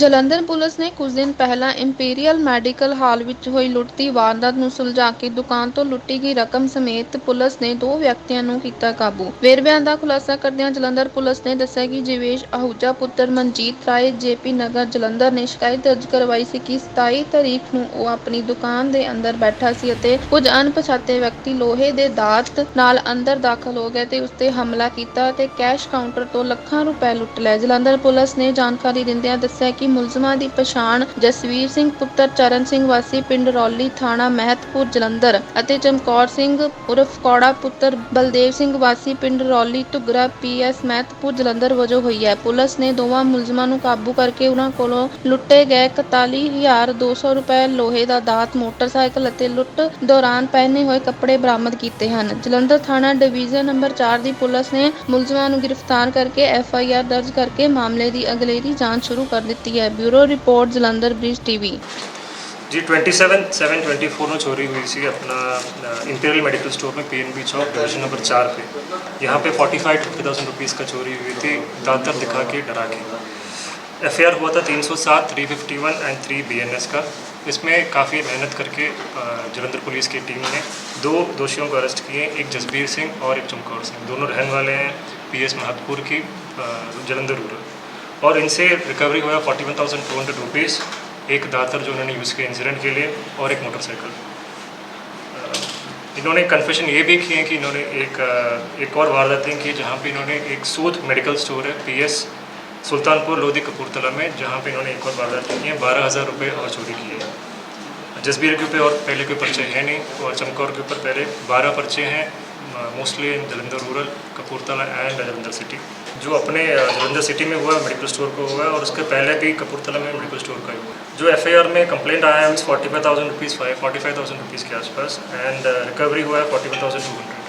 Jalandhar police ਨੇ ਕੁਝ ਦਿਨ ਪਹਿਲਾਂ ਇੰਪੀਰੀਅਲ ਮੈਡੀਕਲ ਹਾਲ ਵਿੱਚ ਹੋਈ ਲੁੱਟ ਦੀ ਵਾਰਦਾਤ ਨੂੰ ਸੁਲਝਾ ਕੇ ਦੁਕਾਨ ਤੋਂ ਲੁੱਟੀ ਗਈ ਰਕਮ ਸਮੇਤ ਪੁਲਿਸ ਨੇ ਦੋ ਵਿਅਕਤੀਆਂ ਨੂੰ ਕੀਤਾ ਕਾਬੂ। ਵੇਰਵਿਆਂ ਦਾ ਖੁਲਾਸਾ ਕਰਦਿਆਂ ਜਲੰਧਰ ਪੁਲਿਸ ਨੇ ਦੱਸਿਆ ਕਿ ਜਿਵੇਸ਼ ਆਹੂਜਾ ਪੁੱਤਰ ਮਨਜੀਤ ਰਾਏ, ਜੇਪੀ ਨਗਰ ਜਲੰਧਰ ਨੇ ਸ਼ਿਕਾਇਤ ਦਰਜ ਕਰਵਾਈ ਸੀ ਕਿ 27 ਤਾਰੀਖ ਨੂੰ ਉਹ ਆਪਣੀ ਦੁਕਾਨ ਦੇ ਅੰਦਰ ਬੈਠਾ ਸੀ ਅਤੇ ਕੁਝ ਅਣਪਛਾਤੇ ਵਿਅਕਤੀ ਲੋਹੇ ਦੇ ਦਾਤ ਨਾਲ ਅੰਦਰ ਦਾਖਲ ਹੋ ਗਏ ਤੇ ਉਸ ਤੇ ਹਮਲਾ ਕੀਤਾ ਅਤੇ ਕੈਸ਼ ਕਾਊਂਟਰ ਤੋਂ ਲੱਖਾਂ ਰੁਪਏ ਲੁੱਟ ਲਏ। ਜਲੰਧਰ ਪੁਲਿਸ ਨੇ ਜਾਣਕਾਰੀ ਦਿੰਦਿਆਂ ਦੱਸਿਆ ਕਿ ਮੁਲਜ਼ਮਾਂ ਦੀ ਪਛਾਣ ਜਸਵੀਰ ਸਿੰਘ, ਪੁੱਤਰ ਚਰਨ ਸਿੰਘ ਵਾਸੀ ਪਿੰਡ ਰੌਲੀ ਥਾਣਾ ਮਹਿਤਪੁਰ, ਜਲੰਧਰ ਅਤੇ ਚਮਕੌਰ ਸਿੰਘ ਉਰਫ ਕੌੜਾ ਪੁੱਤਰ ਬਲਦੇਵ ਸਿੰਘ ਵਾਸੀ ਪਿੰਡ ਰੌਲੀ ਢੁਗਰਾ ਪੀਐਸ ਮਹਿਤਪੁਰ, ਜਲੰਧਰ ਵਜੋਂ ਹੋਈ ਹੈ। ਪੁਲਿਸ ਨੇ ਦੋਵਾਂ ਮੁਲਜ਼ਮਾਂ ਨੂੰ ਕਾਬੂ ਕਰਕੇ ਉਹਨਾਂ ਕੋਲੋਂ ਲੁੱਟੇ ਗਏ 41200 ਰੁਪਏ ਲੋਹੇ ਦਾ ਦਾਤ, ਮੋਟਰਸਾਈਕਲ ਅਤੇ ਲੁੱਟ ਦੌਰਾਨ ਪਹਿਨੇ ਹੋਏ ਕੱਪੜੇ ਬਰਾਮਦ ਕੀਤੇ ਹਨ। ਜਲੰਧਰ ਥਾਣਾ ਡਿਵੀਜ਼ਨ ਨੰਬਰ 4 ਦੀ ਪੁਲਿਸ ਨੇ ਮੁਲਜ਼ਮਾਂ ਨੂੰ ਗ੍ਰਿਫਤਾਰ ਕਰਕੇ ਐਫ ਆਈ ਆਰ ਦਰਜ ਕਰਕੇ ਮਾਮਲੇ ਦੀ ਅਗਲੇਰੀ ਜਾਂਚ ਸ਼ੁਰੂ ਕਰ ਦਿੱਤੀ ਹੈ। गया bureau report Jalandhar bridge TV. जी twenty seven seven twenty four में चोरी हुई थी अपना इंपीरियल मेडिकल स्टोर में P N B Chowk division number चार पे। यहाँ पे forty five fifty thousand rupees का चोरी हुई थी दातर दिखा के, डरा के। एफ़ आई आर हुआ था तीन सौ सात three fifty one and three B N S का। इसमें काफ़ी मेहनत करके जलंधर पुलिस की टीम ने दो दोषियों को अरेस्ट किए, एक जसबीर सिंह और एक चमकौर सिंह। दोनों रहने वाले हैं पी एस महतपुर की जलंधर रूरल। और इनसे रिकवरी हुआ forty one thousand two hundred rupees एक दातर जो उन्होंने यूज़ किया इंसिडेंट के लिए और एक मोटरसाइकिल इन्होंने कन्फेशन ये भी किए कि इन्होंने एक एक और वारदातें की जहाँ पे इन्होंने एक सूद मेडिकल स्टोर है पीएस सुल्तानपुर लोधी कपूरतला में, जहाँ पे इन्होंने एक और वारदात की है, बारह हज़ार रुपये और चोरी की है। जसबीर के ऊपर और पहले कोई पर्चे हैं नहीं और चमकौर के ऊपर पहले बारह पर्चे हैं। Mostly in Jalandhar rural Kapurthala and Jalandhar city जो अपने जलंधर सिटी में हुआ है मेडिकल स्टोर को हुआ है और उसके पहले भी कपूरथला में मेडिकल स्टोर का ही हुआ। है जो एफआईआर में कंप्लेंट आया है forty five thousand rupees five forty five thousand rupees के आसपास एंड रिकवरी हुआ है forty one thousand two hundred